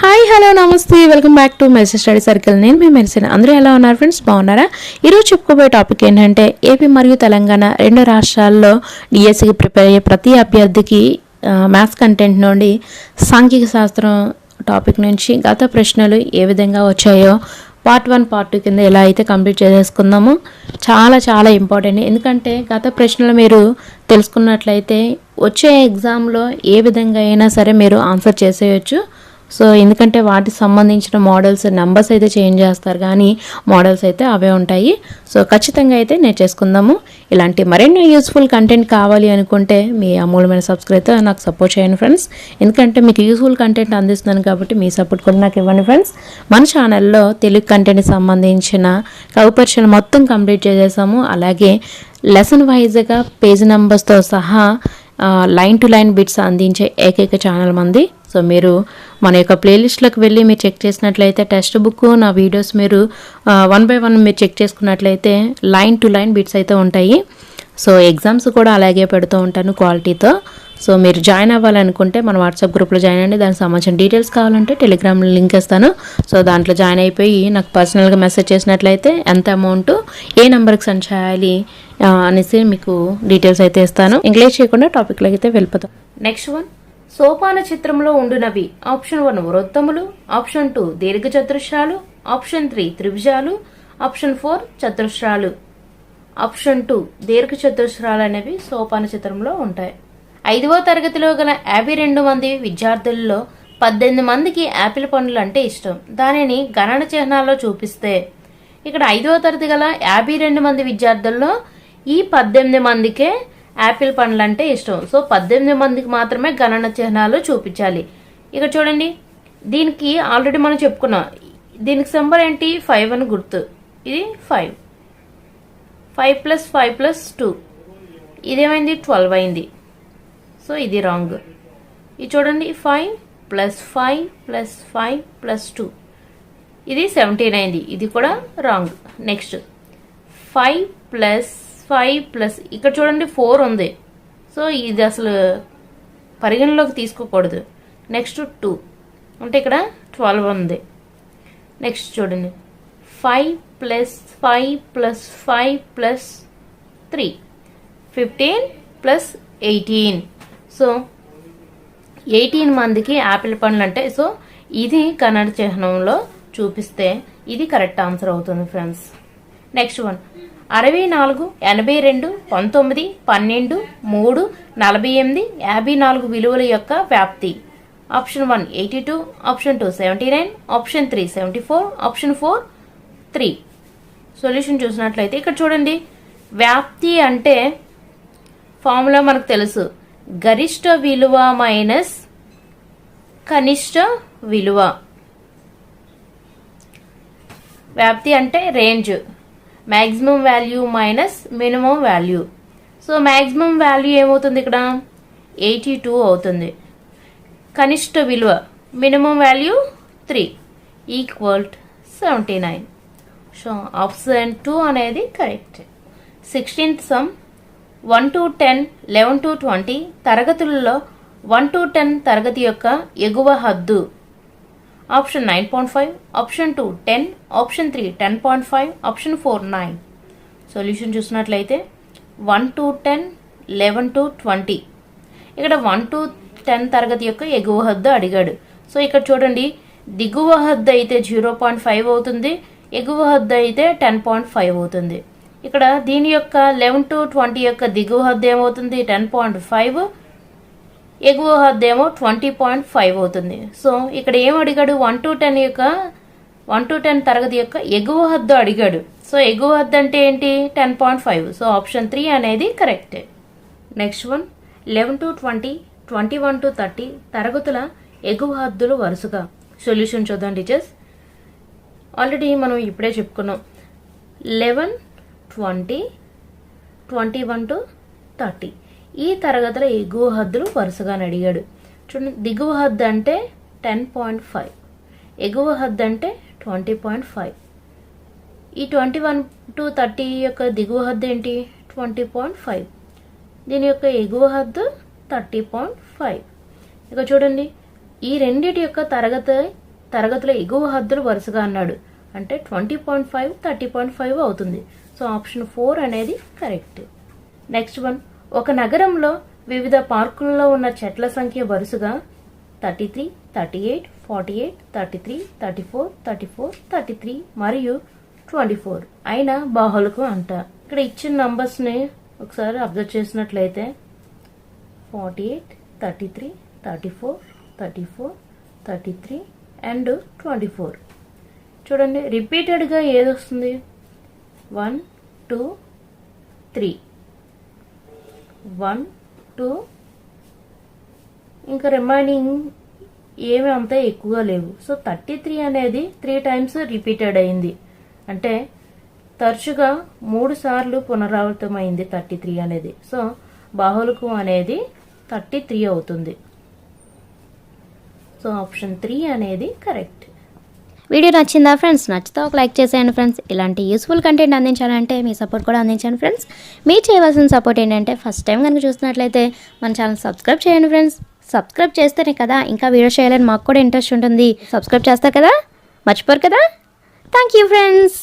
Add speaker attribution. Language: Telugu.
Speaker 1: హాయ్ హలో నమస్తే. Welcome back to message study circle నేను మీ మెరిసిన అందరూ ఎలా ఉన్నారు ఫ్రెండ్స్ బాగున్నారా? ఈరోజు చెప్పుకోబోయే టాపిక్ ఏంటంటే ఏపీ మరియు తెలంగాణ రెండు రాష్ట్రాల్లో డిఎస్సికి ప్రిపేర్ అయ్యే ప్రతి అభ్యర్థికి మ్యాథ్స్ కంటెంట్ నుండి సాంఘిక శాస్త్రం టాపిక్ నుంచి గత ప్రశ్నలు ఏ విధంగా వచ్చాయో పార్ట్ వన్ పార్ట్ టూ కింద ఎలా అయితే కంప్లీట్ చేసేసుకుందామో. చాలా చాలా ఇంపార్టెంట్ ఎందుకంటే గత ప్రశ్నలు మీరు తెలుసుకున్నట్లయితే వచ్చే ఎగ్జామ్లో ఏ విధంగా అయినా సరే మీరు ఆన్సర్ చేసేయచ్చు. సో ఎందుకంటే వాటికి సంబంధించిన మోడల్స్ నెంబర్స్ అయితే చేంజ్ చేస్తారు. కానీ మోడల్స్ అయితే అవే ఉంటాయి. సో ఖచ్చితంగా అయితే నేర్చేసుకుందాము ఇలాంటి మరెన్నో యూస్ఫుల్ కంటెంట్ కావాలి అనుకుంటే మీ అమూల్యమైన సబ్స్క్రైబ్ నాకు సపోర్ట్ చేయండి ఫ్రెండ్స్. ఎందుకంటే మీకు యూస్ఫుల్ కంటెంట్ అందిస్తున్నాను కాబట్టి మీ సపోర్ట్ కూడా నాకు ఇవ్వండి ఫ్రెండ్స్. మన ఛానల్లో తెలుగు కంటెంట్కి సంబంధించిన కౌపర్షన్ మొత్తం కంప్లీట్ చేసేసాము. అలాగే లెసన్ వైజ్గా పేజ్ నెంబర్స్తో సహా లైన్ టు లైన్ బిట్స్ అందించే ఏకైక ఛానల్ మంది సో మీరు మన యొక్క ప్లేలిస్ట్లోకి వెళ్ళి మీరు చెక్ చేసినట్లయితే టెక్స్ట్ బుక్ నా వీడియోస్ మీరు వన్ బై వన్ మీరు చెక్ చేసుకున్నట్లయితే లైన్ టు లైన్ బిట్స్ అయితే ఉంటాయి. సో ఎగ్జామ్స్ కూడా అలాగే పెడుతూ ఉంటాను క్వాలిటీతో. సో మీరు జాయిన్ అవ్వాలనుకుంటే మన వాట్సాప్ గ్రూప్లో జాయిన్ అండి దానికి సంబంధించిన డీటెయిల్స్ కావాలంటే టెలిగ్రామ్ లింక్ ఇస్తాను. సో దాంట్లో జాయిన్ అయిపోయి నాకు పర్సనల్గా మెసేజ్ చేసినట్లయితే ఎంత అమౌంట్ ఏ నెంబర్కి సెండ్ చేయాలి అనేసి మీకు డీటెయిల్స్ అయితే ఇస్తాను. ఇంగ్లీష్ చేయకుండా టాపిక్లోకి అయితే వెళ్ళిపోతాం.
Speaker 2: Next one. సోపాన చిత్రంలో ఉండునవి. ఆప్షన్ వన్ వృత్తములు ఆప్షన్ టూ దీర్ఘచతురస్రాలు ఆప్షన్ త్రీ త్రిభుజాలు ఆప్షన్ ఫోర్ చతురస్రాలు. ఆప్షన్ టూ దీర్ఘచతురస్రాలు అనేవి సోపాన చిత్రంలో ఉంటాయి. ఐదవ తరగతిలో గల యాభై రెండు మంది విద్యార్థుల్లో పద్దెనిమిది మందికి యాపిల్ పండ్లు అంటే ఇష్టం. దానిని గణన చిహ్నాల్లో చూపిస్తే ఇక్కడ ఐదవ తరగతి గల యాభై రెండు మంది విద్యార్థుల్లో ఈ పద్దెనిమిది మందికే యాపిల్ పండ్లు అంటే ఇష్టం. సో పద్దెనిమిది మందికి మాత్రమే గణన చిహ్నాలు చూపించాలి. ఇక్కడ చూడండి దీనికి ఆల్రెడీ మనం చెప్పుకున్నాం. దీనికి సంబర్ ఏంటి? ఫైవ్ అని గుర్తు. ఇది five. Five plus five plus two. ఇదేమైంది? Twelve అయింది. సో ఇది రాంగ్. ఇది చూడండి five plus five plus five plus two. ఇది సెవెంటీన్ అయింది. ఇది కూడా wrong. Next. Five plus five plus ఇక్కడ చూడండి ఫోర్ ఉంది. సో ఇది అసలు పరిగణలోకి తీసుకోకూడదు. నెక్స్ట్ టూ అంటే ఇక్కడ ట్వెల్వ్ ఉంది. నెక్స్ట్ చూడండి. Five plus five plus five plus three fifteen plus eighteen so eighteen మందికి యాపిల్ పండ్లు అంటే సో ఇది కన్నడ చిహ్నంలో చూపిస్తే ఇది కరెక్ట్ ఆన్సర్ అవుతుంది ఫ్రెండ్స్ నెక్స్ట్ వన్ అరవై నాలుగు ఎనభై రెండు పంతొమ్మిది పన్నెండు మూడు నలభై ఎనిమిది యాభై నాలుగు విలువల యొక్క వ్యాప్తి. Option one eighty two option two seventy nine option three seventy four option four three solution చూసినట్లయితే ఇక్కడ చూడండి. వ్యాప్తి అంటే ఫార్ములా మనకు తెలుసు. గరిష్ట విలువ మైనస్ కనిష్ట విలువ. వ్యాప్తి అంటే range maximum value minus minimum value. So maximum value ఏమవుతుంది ఇక్కడ? ఎయిటీ టూ అవుతుంది. కనిష్ట విలువ minimum value three equal seventy nine. So option two అనేది correct. Sixteenth sum one to ten eleven to twenty తరగతులలో వన్ టు టెన్ తరగతి యొక్క ఎగువ హద్దు option nine point five option two ten option three ten point five option four nine. Solution చూసినట్లయితే one to ten eleven to twenty. ఇక్కడ వన్ టు టెన్ తరగతి యొక్క ఎగువ హద్దు అడిగాడు. సో ఇక్కడ చూడండి దిగువ హద్దు అయితే జీరో పాయింట్ ఫైవ్ అవుతుంది ఎగువ హద్దు అయితే టెన్ పాయింట్ ఫైవ్ అవుతుంది. ఇక్కడ దీని యొక్క లెవెన్ టు ట్వంటీ యొక్క దిగువ హద్దు ఏమవుతుంది? టెన్ పాయింట్ ఫైవ్ ఎగువ హద్దు ఏమో ట్వంటీ పాయింట్ ఫైవ్ అవుతుంది. సో ఇక్కడ ఏం అడిగాడు? వన్ టు టెన్ యొక్క వన్ టు టెన్ తరగతి యొక్క ఎగువ హద్దు అడిగాడు. సో ఎగువ హద్దు అంటే ఏంటి? Ten point five. So option three అనేది correct. Next one eleven to twenty twenty one to thirty తరగతుల ఎగువ హద్దులు వరుసగా. సొల్యూషన్ చూద్దాం టీచర్స్. ఆల్రెడీ మనం ఇప్పుడే చెప్పుకున్నాం. Eleven twenty twenty one to thirty. ఈ తరగతిలో ఎగువ హద్దులు వరుసగా అడిగాడు. చూడండి దిగువ హద్దు అంటే టెన్ పాయింట్ ఫైవ్ ఎగువ హద్దు అంటే ట్వంటీ పాయింట్ ఫైవ్ ఈ ట్వంటీ వన్ టు థర్టీ యొక్క దిగువ హద్దు ఏంటి? ట్వంటీ పాయింట్ ఫైవ్ దీని యొక్క ఎగువ హద్దు థర్టీ పాయింట్ ఫైవ్ ఇక చూడండి ఈ రెండిటి యొక్క తరగతి తరగతిలో ఎగువ హద్దులు వరుసగా అన్నాడు. అంటే twenty point five thirty point five అవుతుంది. సో ఆప్షన్ ఫోర్ అనేది కరెక్ట్. నెక్స్ట్ వన్ ఒక నగరంలో వివిధ పార్కుల్లో ఉన్న చెట్ల సంఖ్య వరుసగా thirty three thirty eight forty eight thirty three thirty four thirty four thirty three మరియు ట్వంటీ ఫోర్ అయిన బాహులకు అంట. ఇక్కడ ఇచ్చిన నంబర్స్ని ఒకసారి అబ్జర్వ్ చేసినట్లయితే forty eight thirty three thirty four thirty four thirty three and twenty four. చూడండి రిపీటెడ్గా ఏది వస్తుంది? One two three. One two. ఇంకా రిమైనింగ్ ఏమి అంత ఎక్కువగా లేవు. సో థర్టీ త్రీ అనేది త్రీ టైమ్స్ రిపీటెడ్ అయింది. అంటే తరచుగా మూడు సార్లు పునరావృతమైంది థర్టీ త్రీ అనేది. సో బాహులకు అనేది థర్టీ త్రీ అవుతుంది. సో ఆప్షన్ త్రీ అనేది కరెక్ట్
Speaker 3: వీడియో నచ్చిందా ఫ్రెండ్స్? నచ్చితే ఒక లైక్ చేసేయండి ఫ్రెండ్స్. ఇలాంటి యూస్ఫుల్ కంటెంట్ అందించాలంటే మీ సపోర్ట్ కూడా అందించండి ఫ్రెండ్స్. మీరు చేయవలసిన సపోర్ట్ ఏంటంటే ఫస్ట్ టైం కనుక చూసినట్లయితే మన ఛానల్ సబ్స్క్రైబ్ చేయండి ఫ్రెండ్స్. సబ్స్క్రైబ్ చేస్తేనే కదా ఇంకా వీడియో చేయాలని మాకు కూడా ఇంట్రెస్ట్ ఉంటుంది. సబ్స్క్రైబ్ చేస్తారు కదా? మర్చిపోరు కదా? Thank you friends